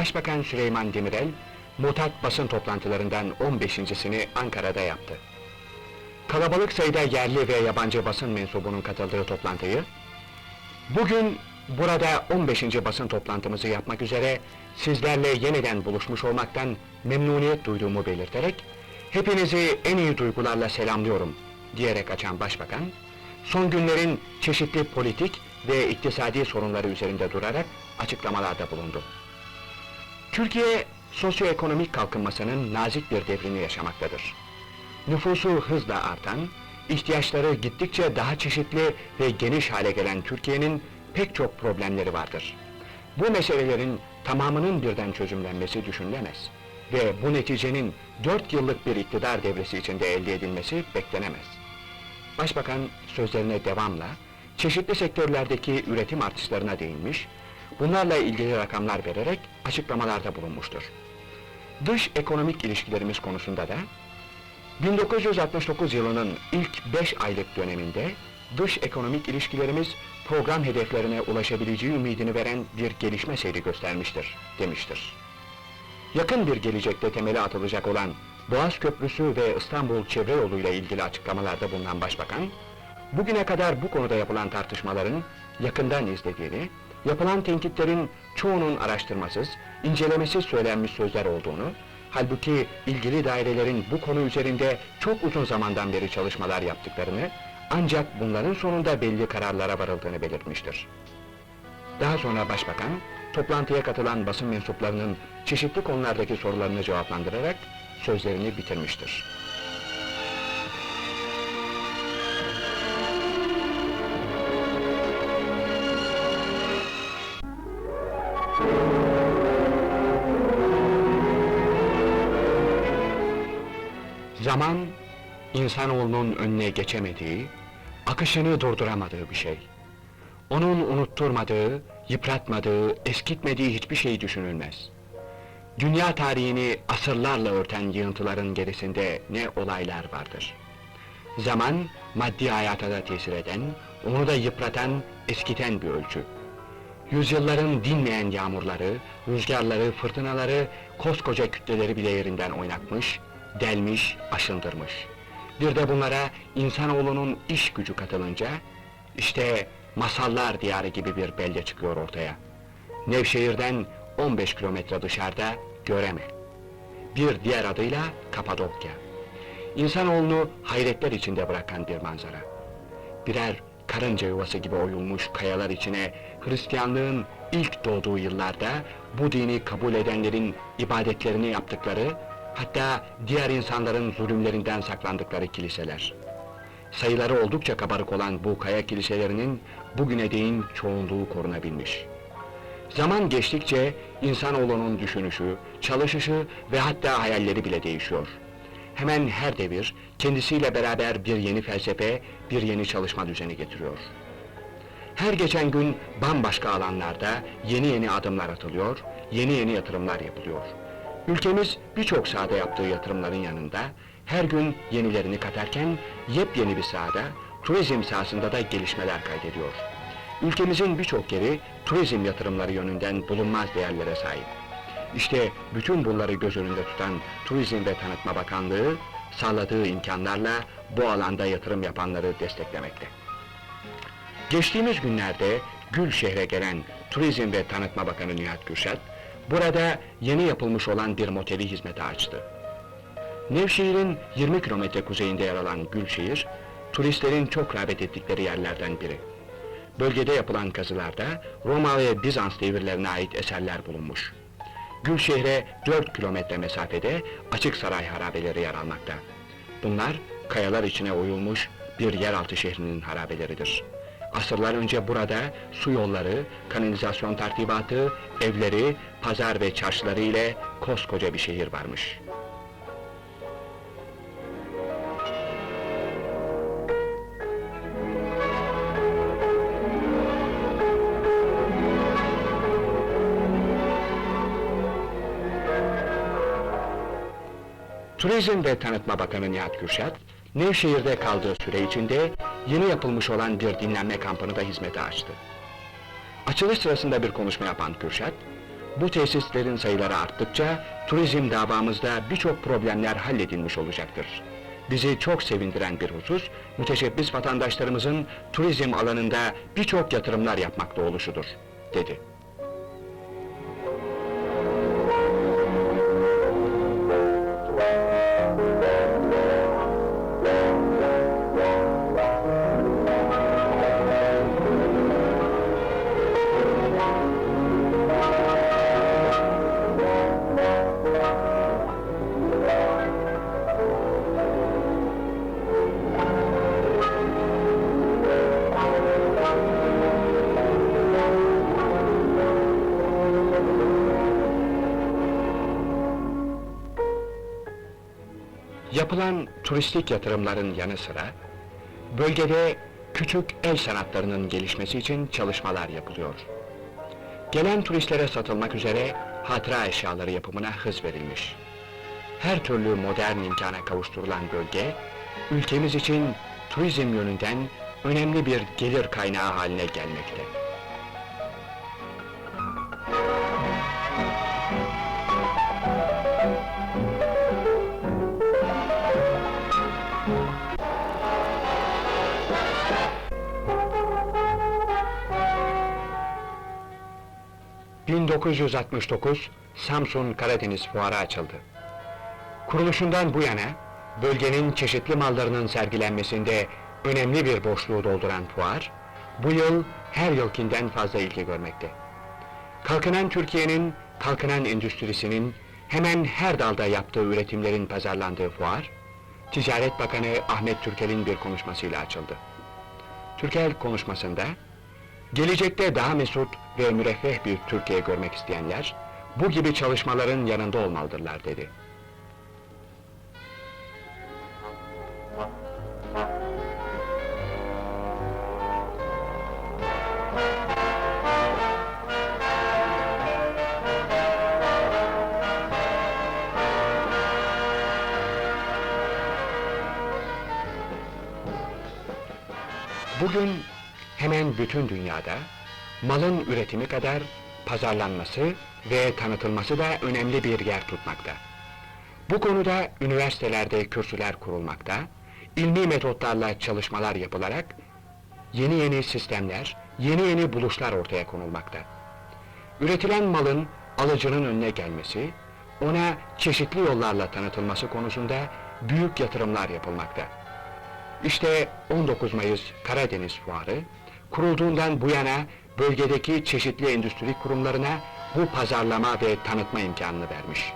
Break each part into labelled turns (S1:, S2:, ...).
S1: Başbakan Süleyman Demirel, mutat basın toplantılarından 15.sini Ankara'da yaptı. Kalabalık sayıda yerli ve yabancı basın mensubunun katıldığı toplantıyı, bugün burada 15. basın toplantımızı yapmak üzere sizlerle yeniden buluşmuş olmaktan memnuniyet duyduğumu belirterek, hepinizi en iyi duygularla selamlıyorum diyerek açan başbakan, son günlerin çeşitli politik ve iktisadi sorunları üzerinde durarak açıklamalarda bulundu. Türkiye, sosyoekonomik kalkınmasının nazik bir devrini yaşamaktadır. Nüfusu hızla artan, ihtiyaçları gittikçe daha çeşitli ve geniş hale gelen Türkiye'nin pek çok problemleri vardır. Bu meselelerin tamamının birden çözümlenmesi düşünülemez ve bu neticenin dört yıllık bir iktidar devresi içinde elde edilmesi beklenemez. Başbakan sözlerine devamla çeşitli sektörlerdeki üretim artışlarına değinmiş, bunlarla ilgili rakamlar vererek açıklamalarda bulunmuştur. Dış ekonomik ilişkilerimiz konusunda da 1969 yılının ilk 5 aylık döneminde dış ekonomik ilişkilerimiz program hedeflerine ulaşabileceği ümidini veren bir gelişme seyri göstermiştir, demiştir. Yakın bir gelecekte temeli atılacak olan Boğaz Köprüsü ve İstanbul Çevre Yolu ile ilgili açıklamalarda bulunan Başbakan, bugüne kadar bu konuda yapılan tartışmaların yakından izlediğini, yapılan tenkitlerin çoğunun araştırmasız, incelemesiz söylenmiş sözler olduğunu, halbuki ilgili dairelerin bu konu üzerinde çok uzun zamandan beri çalışmalar yaptıklarını, ancak bunların sonunda belli kararlara varıldığını belirtmiştir. Daha sonra Başbakan, toplantıya katılan basın mensuplarının çeşitli konulardaki sorularını cevaplandırarak sözlerini bitirmiştir. Zaman, insanoğlunun önüne geçemediği, akışını durduramadığı bir şey. Onun unutturmadığı, yıpratmadığı, eskitmediği hiçbir şey düşünülmez. Dünya tarihini asırlarla örten yığıntıların gerisinde ne olaylar vardır. Zaman, maddi hayata da tesir eden, onu da yıpratan, eskiten bir ölçü. Yüzyılların dinmeyen yağmurları, rüzgarları, fırtınaları, koskoca kütleleri bile yerinden oynatmış, delmiş, aşındırmış. Bir de bunlara insanoğlunun iş gücü katılınca, işte masallar diyarı gibi bir belde çıkıyor ortaya. Nevşehir'den 15 kilometre dışarıda Göreme. Bir diğer adıyla Kapadokya. İnsanoğlunu hayretler içinde bırakan bir manzara. Birer karınca yuvası gibi oyulmuş kayalar içine Hristiyanlığın ilk doğduğu yıllarda bu dini kabul edenlerin ibadetlerini yaptıkları, hatta diğer insanların zulümlerinden saklandıkları kiliseler. Sayıları oldukça kabarık olan bu kaya kiliselerinin bugüne değin çoğunluğu korunabilmiş. Zaman geçtikçe insanoğlunun düşünüşü, çalışışı ve hatta hayalleri bile değişiyor. Hemen her devir kendisiyle beraber bir yeni felsefe, bir yeni çalışma düzeni getiriyor. Her geçen gün bambaşka alanlarda yeni yeni adımlar atılıyor, yeni yeni yatırımlar yapılıyor. Ülkemiz birçok sahada yaptığı yatırımların yanında her gün yenilerini katarken yepyeni bir sahada, turizm sahasında da gelişmeler kaydediyor. Ülkemizin birçok yeri turizm yatırımları yönünden bulunmaz değerlere sahip. İşte bütün bunları göz önünde tutan Turizm ve Tanıtma Bakanlığı, sağladığı imkanlarla bu alanda yatırım yapanları desteklemekte. Geçtiğimiz günlerde Gülşehir'e gelen Turizm ve Tanıtma Bakanı Nihat Gürşat, burada yeni yapılmış olan bir moteli hizmete açtı. Nevşehir'in 20 kilometre kuzeyinde yer alan Gülşehir, turistlerin çok rağbet ettikleri yerlerden biri. Bölgede yapılan kazılarda Roma ve Bizans devirlerine ait eserler bulunmuş. Gülşehir'e 4 kilometre mesafede açık saray harabeleri yer almakta. Bunlar kayalar içine oyulmuş bir yeraltı şehrinin harabeleridir. Asırlar önce burada su yolları, kanalizasyon tertibatı, evleri, pazar ve çarşıları ile koskoca bir şehir varmış. Turizm ve Tanıtma Bakanı Nihat Kürşat, Nevşehir'de kaldığı süre içinde yeni yapılmış olan bir dinlenme kampını da hizmete açtı. Açılış sırasında bir konuşma yapan Kürşat, Bu tesislerin sayıları arttıkça turizm davamızda birçok problemler halledilmiş olacaktır. Bizi çok sevindiren bir husus, müteşebbis vatandaşlarımızın turizm alanında birçok yatırımlar yapmakta oluşudur, dedi. Yapılan turistik yatırımların yanı sıra, bölgede küçük el sanatlarının gelişmesi için çalışmalar yapılıyor. Gelen turistlere satılmak üzere hatıra eşyaları yapımına hız verilmiş. Her türlü modern imkana kavuşturulan bölge, ülkemiz için turizm yönünden önemli bir gelir kaynağı haline gelmekte. ...1969 Samsun Karadeniz Fuarı açıldı. Kuruluşundan bu yana, bölgenin çeşitli mallarının sergilenmesinde önemli bir boşluğu dolduran fuar, bu yıl her yılkinden fazla ilgi görmekte. Kalkınan Türkiye'nin, kalkınan endüstrisinin hemen her dalda yaptığı üretimlerin pazarlandığı fuar, Ticaret Bakanı Ahmet Türkel'in bir konuşmasıyla açıldı. Türkel konuşmasında, gelecekte daha mesut ve müreffeh bir Türkiye görmek isteyenler, bu gibi çalışmaların yanında olmalıdırlar dedi. Bugün hemen bütün dünyada malın üretimi kadar pazarlanması ve tanıtılması da önemli bir yer tutmakta. Bu konuda üniversitelerde kürsüler kurulmakta, ilmi metotlarla çalışmalar yapılarak yeni yeni sistemler, yeni yeni buluşlar ortaya konulmakta. Üretilen malın alıcının önüne gelmesi, ona çeşitli yollarla tanıtılması konusunda büyük yatırımlar yapılmakta. İşte 19 Mayıs Karadeniz Fuarı, kurulduğundan bu yana bölgedeki çeşitli endüstri kurumlarına bu pazarlama ve tanıtma imkanını vermiş.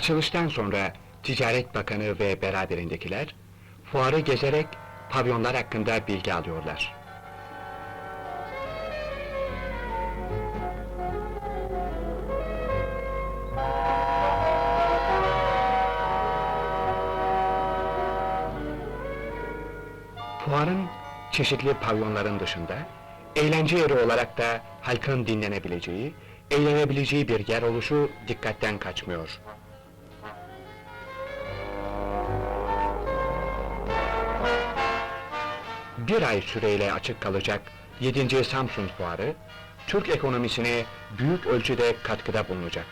S1: Açılıştan sonra Ticaret Bakanı ve beraberindekiler fuarı gezerek pavyonlar hakkında bilgi alıyorlar. Fuarın çeşitli pavyonların dışında eğlence yeri olarak da halkın dinlenebileceği, eğlenebileceği bir yer oluşu dikkatten kaçmıyor. Bir ay süreyle açık kalacak 7. Samsun Fuarı, Türk ekonomisine büyük ölçüde katkıda bulunacak.